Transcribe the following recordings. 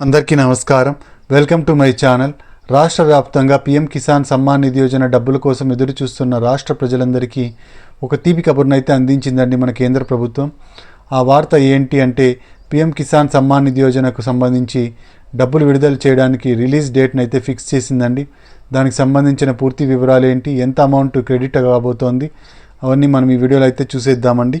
అందరికీ నమస్కారం. Welcome to my channel. రాష్ట్ర వ్యాప్తంగా పీఎం కిసాన్ సమ్మాన్ నిధి యోజన డబ్బుల కోసం ఎదురు చూస్తున్న రాష్ట్ర ప్రజలందరికీ ఒక తీపి కబుర్నైతే అందించిందండి మన కేంద్ర ప్రభుత్వం. ఆ వార్త ఏంటి అంటే పీఎం కిసాన్ సమ్మాన్ నిధి యోజనకు సంబంధించి డబ్బులు విడుదల చేయడానికి రిలీజ్ డేట్ని అయితే ఫిక్స్ చేసిందండి. దానికి సంబంధించిన పూర్తి వివరాలు ఏంటి? ఎంత అమౌంట్ క్రెడిట్ కాబోతోంది? అవన్నీ మనం ఈ వీడియోలో అయితే చూసేద్దామండి.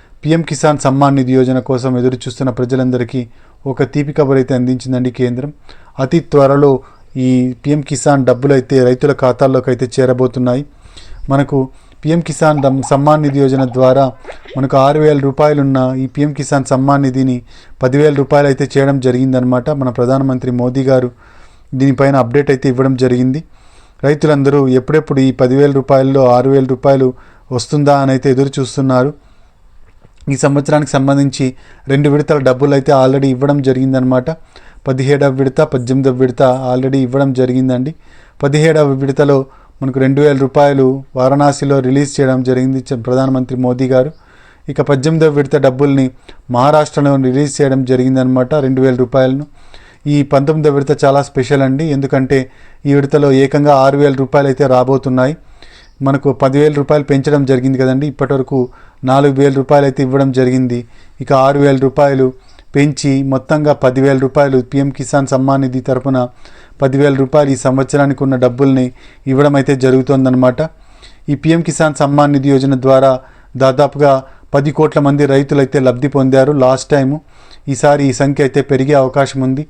పీఎం కిసాన్ సమ్మాన్ నిధి యోజన కోసం ఎదురు చూస్తున్న ప్రజలందరికీ ఒక తీపి కబర్ అయితే అందించిందండి కేంద్రం. అతి త్వరలో ఈ పీఎం కిసాన్ డబ్బులు అయితే రైతుల ఖాతాల్లోకి అయితే చేరబోతున్నాయి. మనకు పీఎం కిసాన్ దమ్- సమ్మాన్ నిధి యోజన ద్వారా మనకు ఆరు వేల రూపాయలున్న ఈ పీఎం కిసాన్ సమ్మాన్ నిధిని పదివేల రూపాయలు అయితే చేయడం జరిగిందనమాట మన ప్రధానమంత్రి మోదీ గారు. దీనిపైన అప్డేట్ అయితే ఇవ్వడం జరిగింది. రైతులందరూ ఎప్పుడెప్పుడు ఈ పదివేల రూపాయల్లో ఆరు వేల రూపాయలు వస్తుందా అని అయితే ఎదురు చూస్తున్నారు ఈ సంవత్సరానికి సంబంధించి రెండు విడతల డబ్బులు అయితే ఆల్రెడీ ఇవ్వడం జరిగిందనమాట పదిహేడవ విడత పద్దెనిమిదవ విడత ఆల్రెడీ ఇవ్వడం జరిగిందండి. పదిహేడవ విడతలో మనకు రెండు వేల రూపాయలు వారణాసిలో రిలీజ్ చేయడం జరిగింది ప్రధానమంత్రి మోదీ గారు. ఇక పద్దెనిమిదవ విడత డబ్బుల్ని మహారాష్ట్రలో రిలీజ్ చేయడం జరిగిందనమాట రెండు వేల రూపాయలను. ఈ పంతొమ్మిదవ విడత చాలా స్పెషల్ అండి. ఎందుకంటే ఈ విడతలో ఏకంగా ఆరు వేల రూపాయలు అయితే రాబోతున్నాయి. మనకు పదివేల రూపాయలు పెంచడం జరిగింది కదండి. ఇప్పటివరకు నాలుగు వేల రూపాయలు అయితే ఇవ్వడం జరిగింది. ఇక ఆరు వేల రూపాయలు పెంచి మొత్తంగా పదివేల రూపాయలు పిఎం కిసాన్ సమ్మాన్ నిధి తరపున పదివేల రూపాయలు ఈ సంవత్సరానికి ఉన్న డబ్బుల్ని ఇవ్వడం అయితే జరుగుతుందన్నమాట. ఈ పిఎం కిసాన్ సమ్మాన్ నిధి యోజన ద్వారా దాదాపుగా పది కోట్ల మంది రైతులు అయితే లబ్ధి పొందారు లాస్ట్ టైము. ఈసారి ఈ సంఖ్య అయితే పెరిగే అవకాశం ఉంది.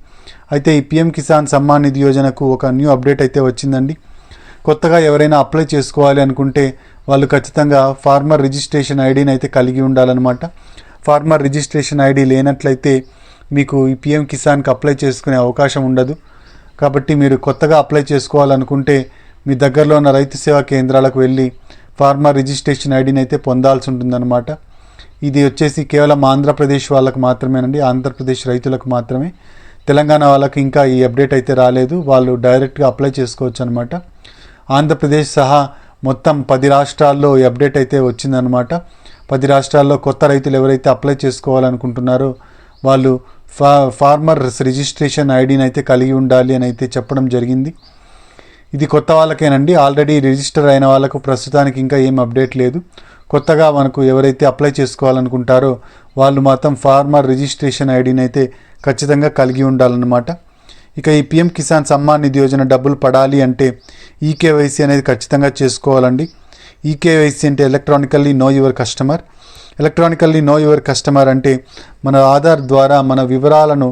అయితే ఈ పిఎం కిసాన్ సమ్మాన్ నిధి యోజనకు ఒక న్యూ అప్డేట్ అయితే వచ్చిందండి. కొత్తగా ఎవరైనా అప్లై చేసుకోవాలి అనుకుంటే వాళ్ళు ఖచ్చితంగా ఫార్మర్ రిజిస్ట్రేషన్ ఐడిని అయితే కలిగి ఉండాలన్నమాట. ఫార్మర్ రిజిస్ట్రేషన్ ఐడి లేనట్లయితే మీకు ఈ పిఎం కిసాన్కి అప్లై చేసుకునే అవకాశం ఉండదు. కాబట్టి మీరు కొత్తగా అప్లై చేసుకోవాలనుకుంటే మీ దగ్గరలో ఉన్న రైతు సేవా కేంద్రాలకు వెళ్ళి ఫార్మర్ రిజిస్ట్రేషన్ ఐడిని అయితే పొందాల్సి ఉంటుందన్నమాట. ఇది వచ్చేసి కేవలం ఆంధ్రప్రదేశ్ వాళ్ళకు మాత్రమేనండి ఆంధ్రప్రదేశ్ రైతులకు మాత్రమే. తెలంగాణ వాళ్ళకి ఇంకా ఈ అప్డేట్ అయితే రాలేదు. వాళ్ళు డైరెక్ట్గా అప్లై చేసుకోవచ్చు అనమాట ఆంధ్రప్రదేశ్ సహా మొత్తం పది రాష్ట్రాల్లో ఈ అప్డేట్ అయితే వచ్చిందనమాట పది రాష్ట్రాల్లో కొత్త రైతులు ఎవరైతే అప్లై చేసుకోవాలనుకుంటున్నారో వాళ్ళు ఫా ఫార్మర్ రిజిస్ట్రేషన్ ఐడిని అయితే కలిగి ఉండాలి అని అయితే చెప్పడం జరిగింది. ఇది కొత్త వాళ్ళకేనండి. ఆల్రెడీ రిజిస్టర్ అయిన వాళ్ళకు ప్రస్తుతానికి ఇంకా ఏం అప్డేట్ లేదు. కొత్తగా మనకు ఎవరైతే అప్లై చేసుకోవాలనుకుంటారో వాళ్ళు మాత్రం ఫార్మర్ రిజిస్ట్రేషన్ ఐడిని అయితే ఖచ్చితంగా కలిగి ఉండాలన్నమాట. ఇక ఈ పిఎం కిసాన్ సమ్మాన్ నిధి యోజన డబ్బులు పడాలి అంటే ఈకేవైసీ అనేది ఖచ్చితంగా చేసుకోవాలండి. ఈకేవైసీ అంటే electronically know your customer. Electronically know your customer అంటే మన ఆధార్ ద్వారా మన వివరాలను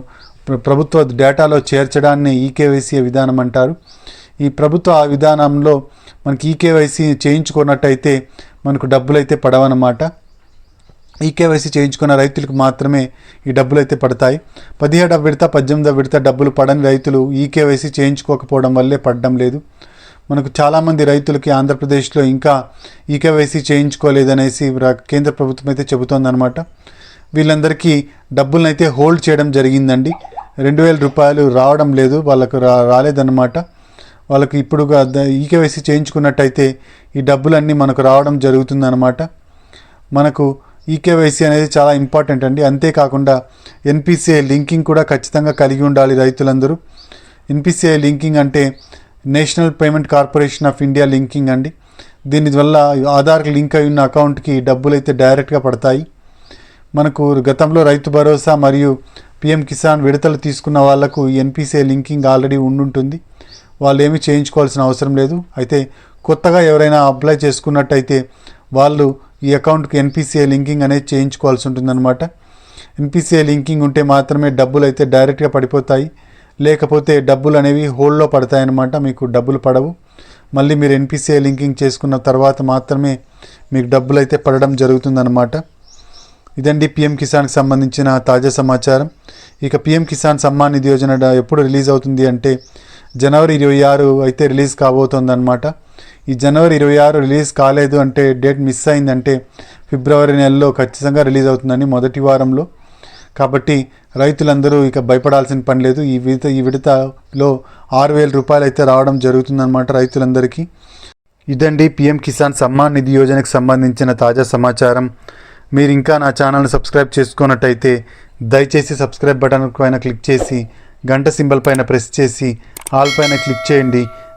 ప్రభుత్వ డేటాలో చేర్చడాన్ని ఈకేవైసీ విధానం అంటారు. ఈ ప్రభుత్వ ఆ విధానంలో మనకి ఈకేవైసీ చేయించుకున్నట్టయితే మనకు డబ్బులు అయితే పడవన్నమాట. ఈకేవైసీ చేయించుకున్న రైతులకు మాత్రమే ఈ డబ్బులు అయితే పడతాయి. పదిహేడవ విడత పద్దెనిమిదవ విడత డబ్బులు పడని రైతులు ఈకేవైసీ చేయించుకోకపోవడం వల్లే పడడం లేదు. మనకు చాలామంది రైతులకి ఆంధ్రప్రదేశ్లో ఇంకా ఈకేవైసీ చేయించుకోలేదనేసి రా- కేంద్ర ప్రభుత్వం అయితే చెబుతోందనమాట వీళ్ళందరికీ డబ్బులను అయితే హోల్డ్ చేయడం జరిగిందండి. రెండు వేల రూపాయలు రావడం లేదు వాళ్ళకు రా రాలేదన్నమాట. వాళ్ళకి ఇప్పుడు ఈకేవైసీ చేయించుకున్నట్టయితే ఈ డబ్బులన్నీ మనకు రావడం జరుగుతుందన్నమాట. మనకు ఈకేవైసీ అనేది చాలా ఇంపార్టెంట్ అండి. అంతేకాకుండా ఎన్పిసిఐ లింకింగ్ కూడా ఖచ్చితంగా కలిగి ఉండాలి రైతులందరూ. ఎన్పిసిఐ లింకింగ్ అంటే national payment corporation of India linking అండి. దీనివల్ల ఆధార్కి లింక్ అయి ఉన్న అకౌంట్కి డబ్బులు అయితే డైరెక్ట్గా పడతాయి. మనకు గతంలో రైతు భరోసా మరియు పిఎం కిసాన్ విడతలు తీసుకున్న వాళ్ళకు ఎన్పిసిఐ లింకింగ్ ఆల్రెడీ ఉండుంటుంది. వాళ్ళు ఏమీ చేయించుకోవాల్సిన అవసరం లేదు. అయితే కొత్తగా ఎవరైనా అప్లై చేసుకున్నట్టయితే వాళ్ళు ఈ అకౌంట్కి ఎన్పిసిఐ లింకింగ్ అనేది చేయించుకోవాల్సి ఉంటుందన్నమాట. ఎన్పిసిఐ లింకింగ్ ఉంటే మాత్రమే డబ్బులు అయితే డైరెక్ట్గా పడిపోతాయి. లేకపోతే డబ్బులు అనేవి హోల్డ్లో పడతాయన్నమాట. మీకు డబ్బులు పడవు. మళ్ళీ మీరు ఎన్పిసిఐ లింకింగ్ చేసుకున్న తర్వాత మాత్రమే మీకు డబ్బులు అయితే పడడం జరుగుతుందన్నమాట. ఇదండి పిఎం కిసాన్కి సంబంధించిన తాజా సమాచారం. ఇక పిఎం కిసాన్ సమ్మాన్ నిధి యోజన ఎప్పుడు రిలీజ్ అవుతుంది అంటే జనవరి ఇరవై ఆరు అయితే రిలీజ్ కాబోతోందన్నమాట. ఈ జనవరి ఇరవై ఆరు రిలీజ్ కాలేదు అంటే డేట్ మిస్ అయిందంటే ఫిబ్రవరి నెలలో ఖచ్చితంగా రిలీజ్ అవుతుందని మొదటి వారంలో. కాబట్టి రైతులందరూ ఇక భయపడాల్సిన పని లేదు. ఈ విడత ఈ విడతలో ఆరు వేల రూపాయలు అయితే రావడం జరుగుతుందన్నమాట రైతులందరికీ. ఇదండి పిఎం కిసాన్ సమ్మాన్ నిధి యోజనకు సంబంధించిన తాజా సమాచారం. మీరు ఇంకా నా ఛానల్ని సబ్స్క్రైబ్ చేసుకున్నట్టయితే దయచేసి సబ్స్క్రైబ్ బటన్ పైన క్లిక్ చేసి గంట సింబల్ పైన ప్రెస్ చేసి ఆల్ పైన క్లిక్ చేయండి.